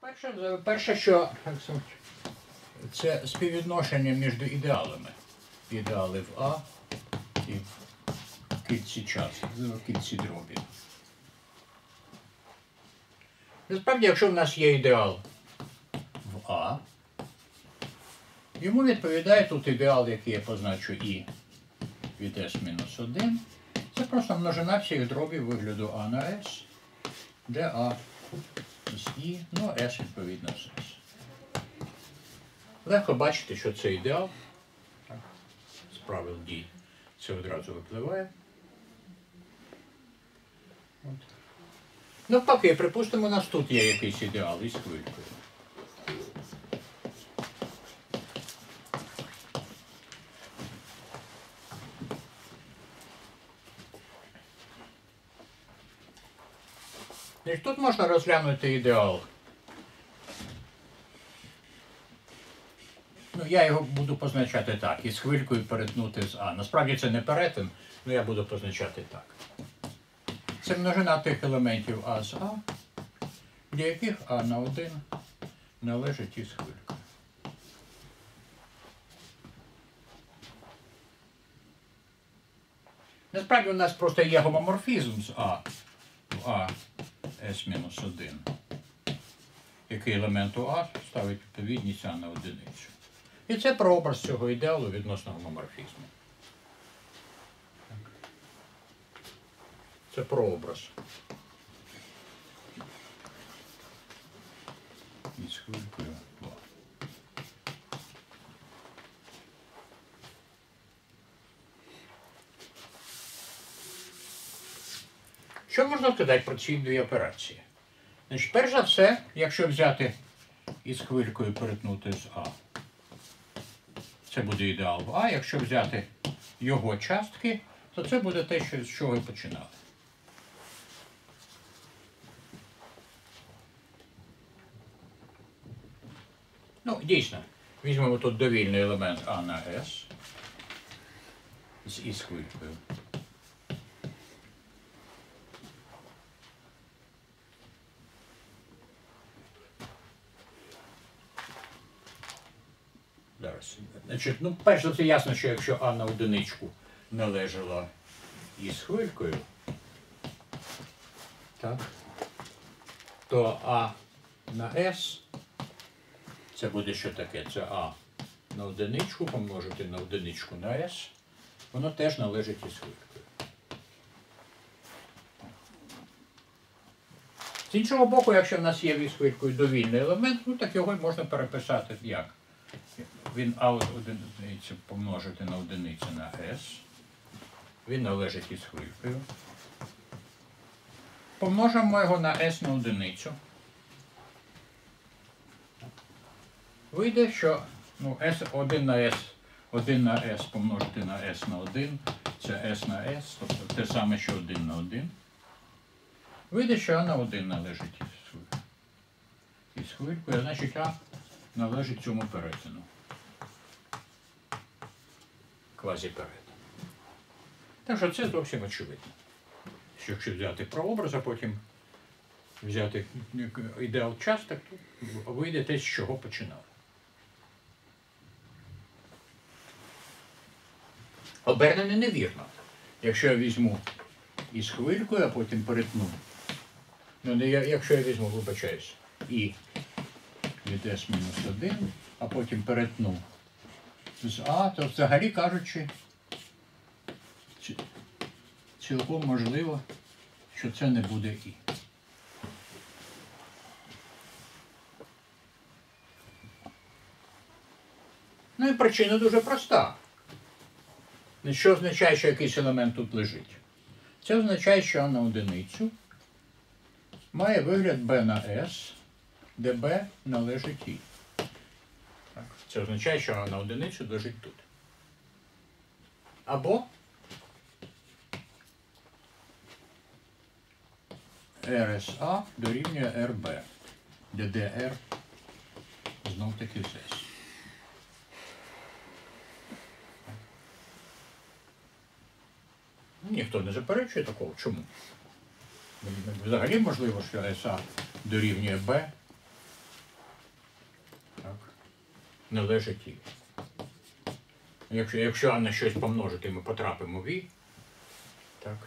Перше, перше, що це співвідношення між ідеалами. Ідеали в А і в кільці часу, в кільці дробів. Насправді, якщо в нас є ідеал в А, йому відповідає тут ідеал, який я позначу І від S-1. Це просто множина всіх дробів вигляду А на S, де А І, ну S відповідно з S. Легко бачити, що це ідеал. З правил дій це одразу випливає. Ну, припустимо, у нас тут є якийсь ідеал із хвилькою. Тут можна розглянути ідеал. Ну, я його буду позначати так. Із хвилькою перетнути з А. Насправді це не перетин, але я буду позначати так. Це множина тих елементів А з А, для яких А на 1 належить із хвилькою. Насправді у нас просто є гомоморфізм з А в А S-1, який елементу А ставить відповідність А на одиницю. І це прообраз цього ідеалу відносно гомоморфізму. Це прообраз. Із хвилькою. О. Що можна сказати про ці дві операції? Значить, перш за все, якщо взяти із хвилькою перетнути з А, це буде ідеал в А. Якщо взяти його частки, то це буде те, що, з чого і починали. Ну, дійсно, візьмемо тут довільний елемент А на С з із хвилькою. Значить, ну, перш за все ясно, що якщо А на одиничку належала із хвилькою, так, то А на С це буде що таке? Це А на одиничку помножити на одиничку на С, воно теж належить із хвилькою. З іншого боку, якщо в нас є із хвилькою довільний елемент, ну так його можна переписати як? Він А одиницю помножити на одиницю на S. Він належить із хвилькою. Помножимо його на S на одиницю. Вийде, що ну, S 1 на S, 1 на S помножити на S на 1, це S на S, тобто те саме, що 1 на 1. Вийде, що А на 1 належить із хвилькою. Хвилькою, значить А належить цьому перетину. Квазіперетин. Так що це зовсім очевидно. Що якщо взяти прообраз, а потім взяти ідеал часток, то вийде те, з чого починали. Обернене невірно. Якщо я візьму із хвилькою, а потім перетну. Ну, не я- якщо я візьму, вибачаюсь, і від S-1, а потім перетну А, то взагалі кажучи, цілком можливо, що це не буде І. Ну і причина дуже проста. Ну, Що означає, що якийсь елемент тут лежить? Це означає, що А на одиницю має вигляд b на S, де b належить І. Це означає, що А на одиницю лежить тут. Або RSA дорівнює RB, де DR знов таки з Ніхто не заперечує такого. Чому? Взагалі можливо, що SA дорівнює B, належить І. Якщо, якщо на щось помножити, ми потрапимо в І, так,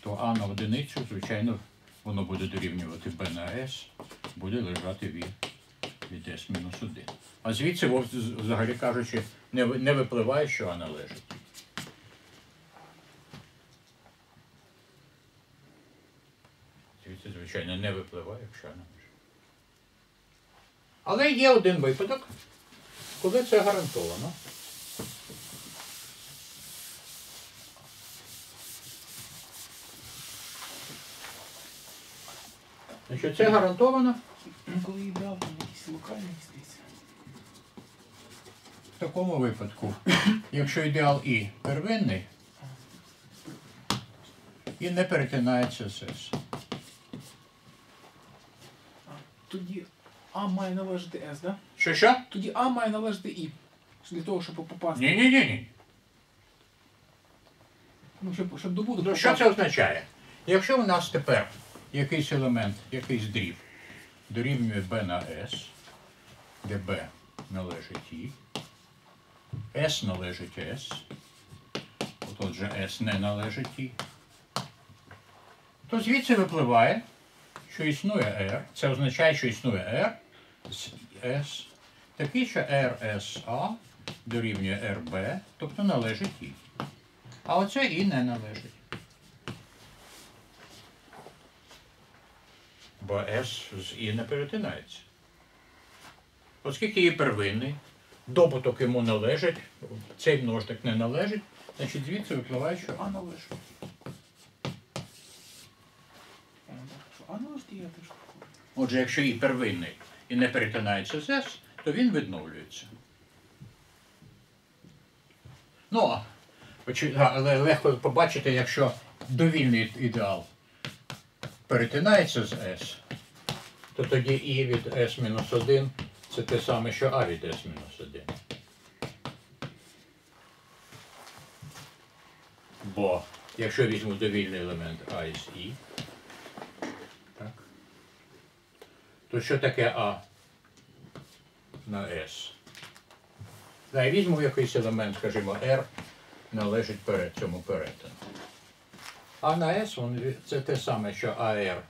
то А на одиницю, звичайно, воно буде дорівнювати Б на С, буде лежати в І від S мінус 1. А звідси, взагалі кажучи, не, не випливає, що А належить. Звідси, звичайно, не випливає, якщо А належить. Але є один випадок, коли це гарантовано. Значить, це гарантовано коли ідеал, там якийсь локальний здається. в такому випадку, якщо ідеал І первинний і не перетинається з С. Тоді А має належати С, да? Що що? Тоді А має належати І. Для того, щоб попасти. Ні, ні, ні, ні. Ну, щоб, щоб добуток Ну, що це означає? Якщо у нас тепер якийсь елемент, якийсь дріб дорівнює b на s, де b належить і, s належить s, от отже s не належить і, то звідси випливає, що існує r, це означає, що існує r s, такий, що RSA дорівнює RB, тобто належить і. А оце і не належить. Бо S з І не перетинається. Оскільки І первинний, добуток йому належить, цей множник не належить, значить звідси випливає, що А належить. Отже, якщо І первинний і не перетинається з S, то він відновлюється. Ну, але легко побачити, якщо довільний ідеал перетинається з S, то тоді І від S-1 це те саме, що А від S-1. Бо якщо візьму довільний елемент А із І, так, то що таке А на С? Да, я візьму якийсь елемент, скажімо, R, належить перед цьому перетину. А на він, це те саме, що AR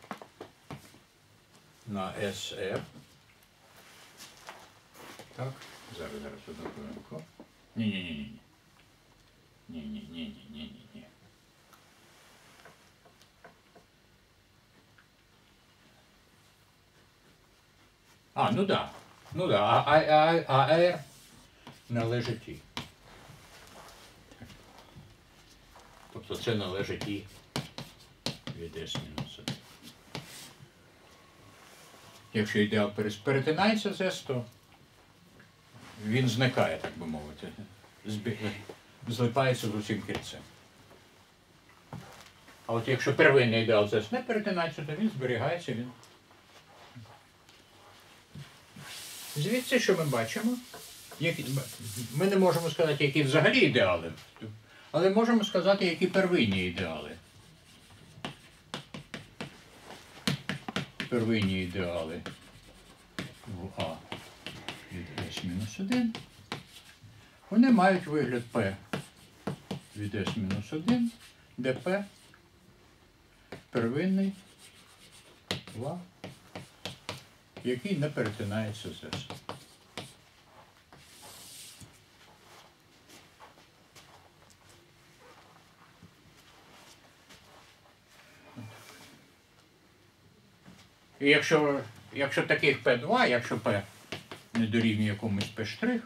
на SR. Так, зараз, зараз одну хвилинку. Ні-ні-ні. Ні-ні-ні-ні-ні-ні. А, ну да. Ну да, а, а, а, а R належить І. Тобто це належить І від S мінус 1. Якщо ідеал перетинається з S, то він зникає, так би мовити. Злипається з усім кільцем. А от якщо первинний ідеал з S не перетинається, то він зберігається, він Звідси, що ми бачимо, які, ми не можемо сказати, які взагалі ідеали, але можемо сказати, які первинні ідеали. Первинні ідеали в А від S-1. Вони мають вигляд P від S-1, де P первинний в А який не перетинається з S. І якщо, якщо таких P2, якщо P не дорівнює якомусь P',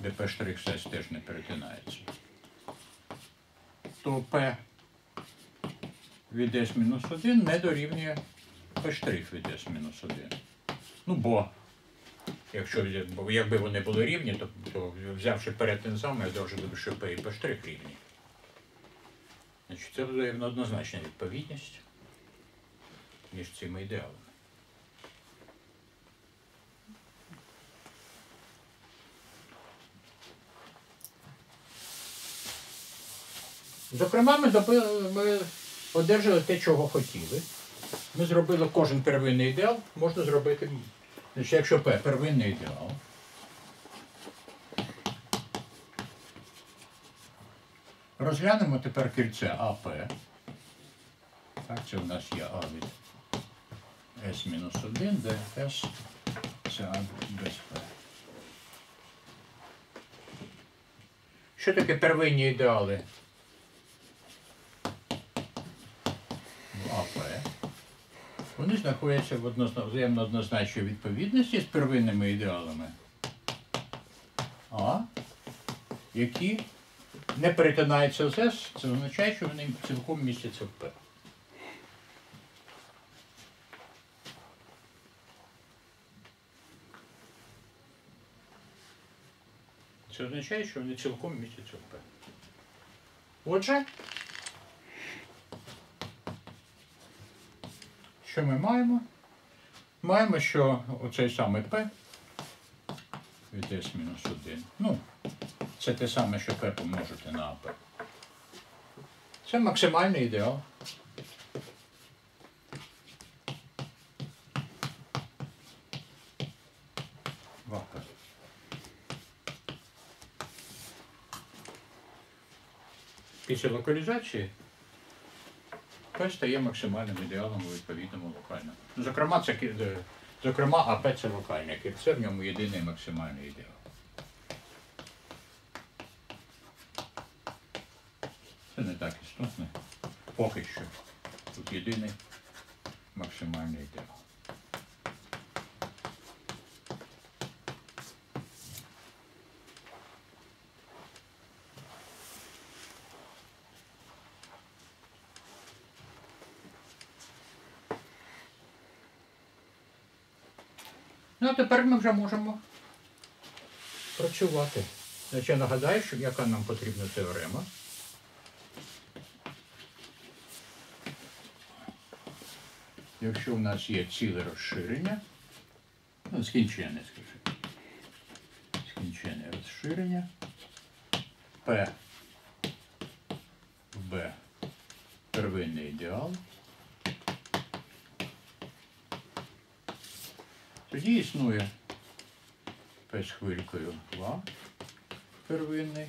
де P' S теж не перетинається, то P від S-1 не дорівнює P' від S-1. Ну, бо якщо бо якби вони були рівні, то, то взявши перетин сам, я завжди що P і P' рівні. Значить, це взаємно однозначна відповідність між цими ідеалами. Зокрема, ми, добили, ми одержали те, чого хотіли. Ми зробили кожен первинний ідеал, можна зробити. Значить, Якщо П первинний ідеал. Розглянемо тепер кільце АП. Так, це у нас є А від С-1, де С це без П. Що таке первинні ідеали? В АП. Вони знаходяться в взаємно однозначній відповідності з первинними ідеалами. А, які не перетинаються з С, це означає, що вони цілком містяться в П. Це означає, що вони цілком містяться в. Отже, що ми маємо? Маємо, що оцей самий П від S-1. Ну, це те саме, що П помножити на АП. Це максимальний ідеал. В АП. Після локалізації П стає максимальним ідеалом у відповідному локальному. Зокрема, це, е, зокрема, АП це локальне кільце, в ньому єдиний максимальний ідеал. Це не так істотно. Поки що. Тут єдиний максимальний ідеал. Ну, а тепер ми вже можемо. Працювати. Значить, я нагадаю, що яка нам потрібна теорема. Якщо у нас є ціле розширення, ну, скінчене, скажімо, скінчене розширення, P в. B первинний ідеал, тоді існує P з хвилькою 2 первинний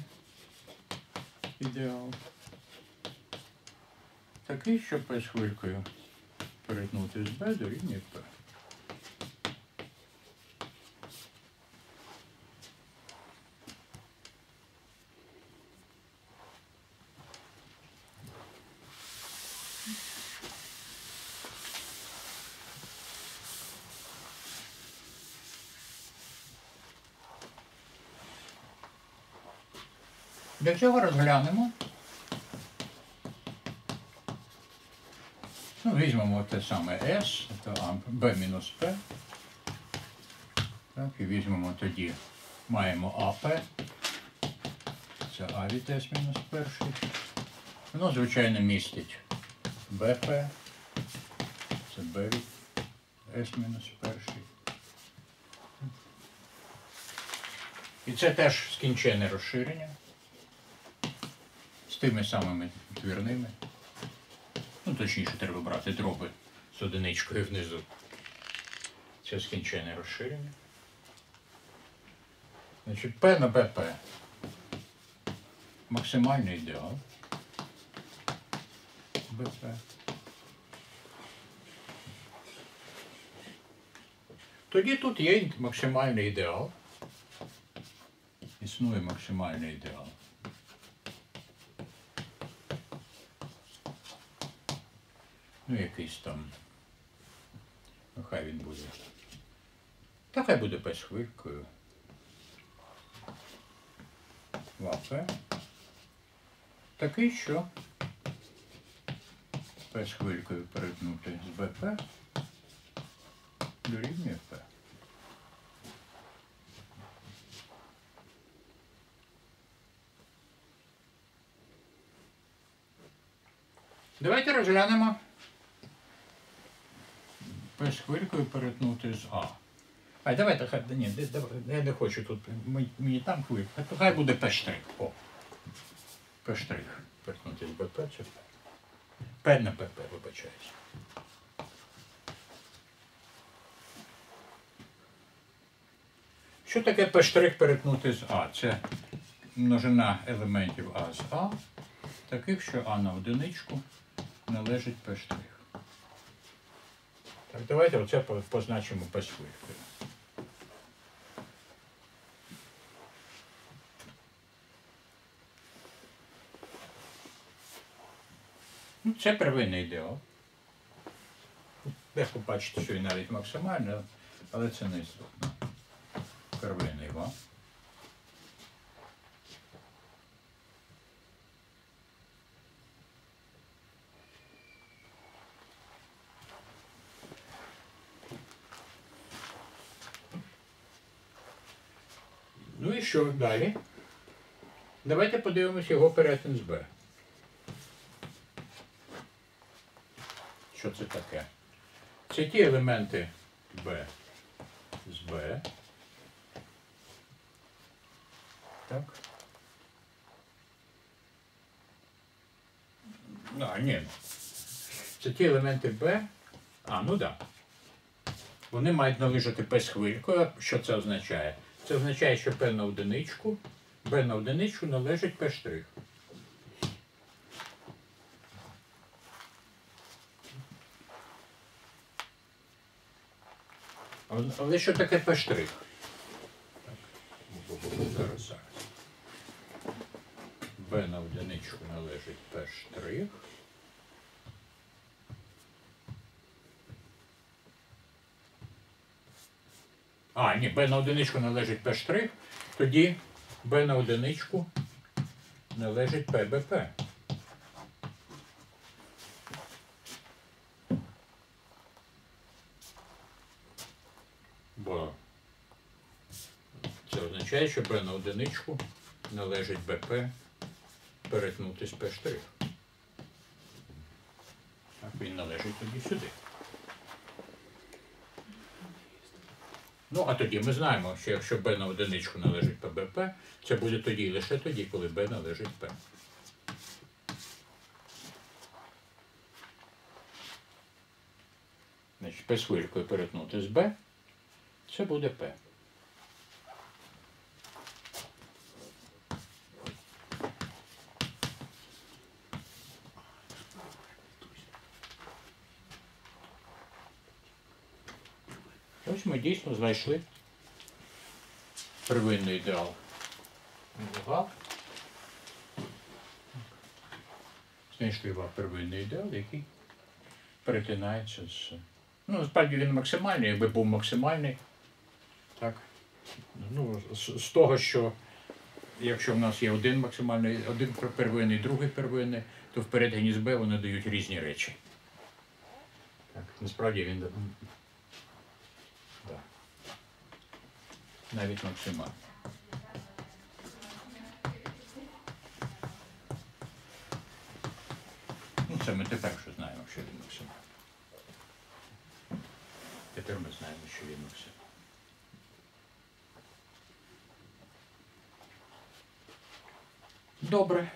ідеал. Такий, що П з хвилькою перетнути з Б дорівнює П. Для цього розглянемо. Ну, візьмемо те саме S, то А, B мінус P. Так, і візьмемо тоді, маємо АП. Це А від S мінус перший. Воно, звичайно, містить БП. Це Б від S мінус перший. І це теж скінчене розширення тими самими двірними. Ну, точніше, треба брати дроби з одиничкою внизу. Це скінчене розширення. Значить, P на БП. Максимальний ідеал. БП. Тоді тут є максимальний ідеал. Існує максимальний ідеал. Ну, якийсь там. Ну, хай він буде. Та хай буде без хвилькою. Лапе. Такий, що без хвилькою перетнути з БП дорівнює П. Давайте розглянемо без хвилькою перетнути з А. А давайте хай. Ні, давай, я не хочу тут. Мені, там хвилька. Хай- буде П-штрих. О. П-штрих. Перетнути з БП чи П. П на ПП, вибачаюсь. Що таке П' перетнути з А? Це множина елементів А з А таких, що А на одиничку належить П. Так, давайте оце позначимо П швидкою. Ну, це первинний ідеал. Легко бачити, що він навіть максимальний, але це не істотно. Первинний ва. І що далі? Давайте подивимось його перетин з Б. Що це таке? Це ті елементи Б з Б. Так. А, ні. Це ті елементи Б. А, ну так. Да. Вони мають належати П хвилькою. Що це означає? Це означає, що P на одиничку, B на одиничку належить P'. Але- що таке П штрих? Так, Зараз, зараз. Б на одиничку належить П штрих. А, ні, Б на одиничку належить штрих, тоді Б на одиничку належить ПБП. Бо це означає, що Б на одиничку належить БП перетнути з штрих. Так, він належить тоді сюди. Ну, а тоді ми знаємо, що якщо b на одиничку належить ПБП, це буде тоді лише тоді, коли b належить П. Значить, П з хвилькою перетнути з B, це буде P. дійсно знайшли первинний ідеал. Знайшли первинний ідеал, який перетинається з. Ну, насправді він максимальний, якби був максимальний. Так. Ну, з, з того, що якщо в нас є один максимальний, один первинний, другий первинний, то в перетині з вони дають різні речі. Так, насправді він Да. Навіть максимально. Ну, це ми тепер що знаємо, що він максимальний. Тепер ми знаємо, що він максимальний. Добре.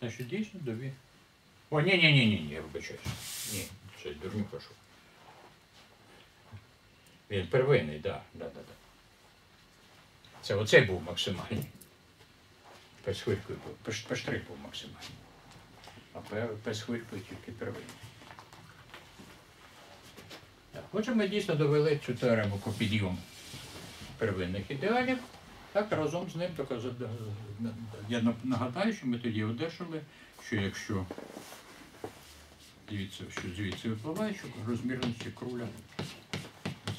Значить, дійсно дові. О, ні, ні, ні, ні, ні, я вибачаюсь. Ні, це дурню прошу. Він первинний, так, да, да, да, да. Це оцей був максимальний. Пес хвилькою був. Пеш, пештрик був максимальний. А пес хвилькою тільки первинний. Отже, ми дійсно довели цю теорему по підйому первинних ідеалів. Так, разом з ним я нагадаю, що ми тоді одержали, що якщо дивіться, що звідси випливає, що розмірності круля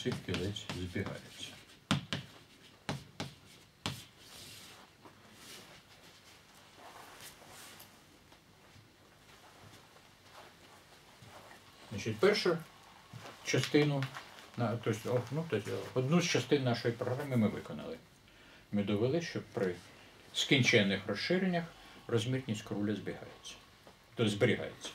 цих кілець збігаються. Значить, першу частину, тобто, ну, тобто, одну з частин нашої програми ми виконали. Ми довели, що при скінчених розширеннях розмірність круля збігається. Тобто зберігається.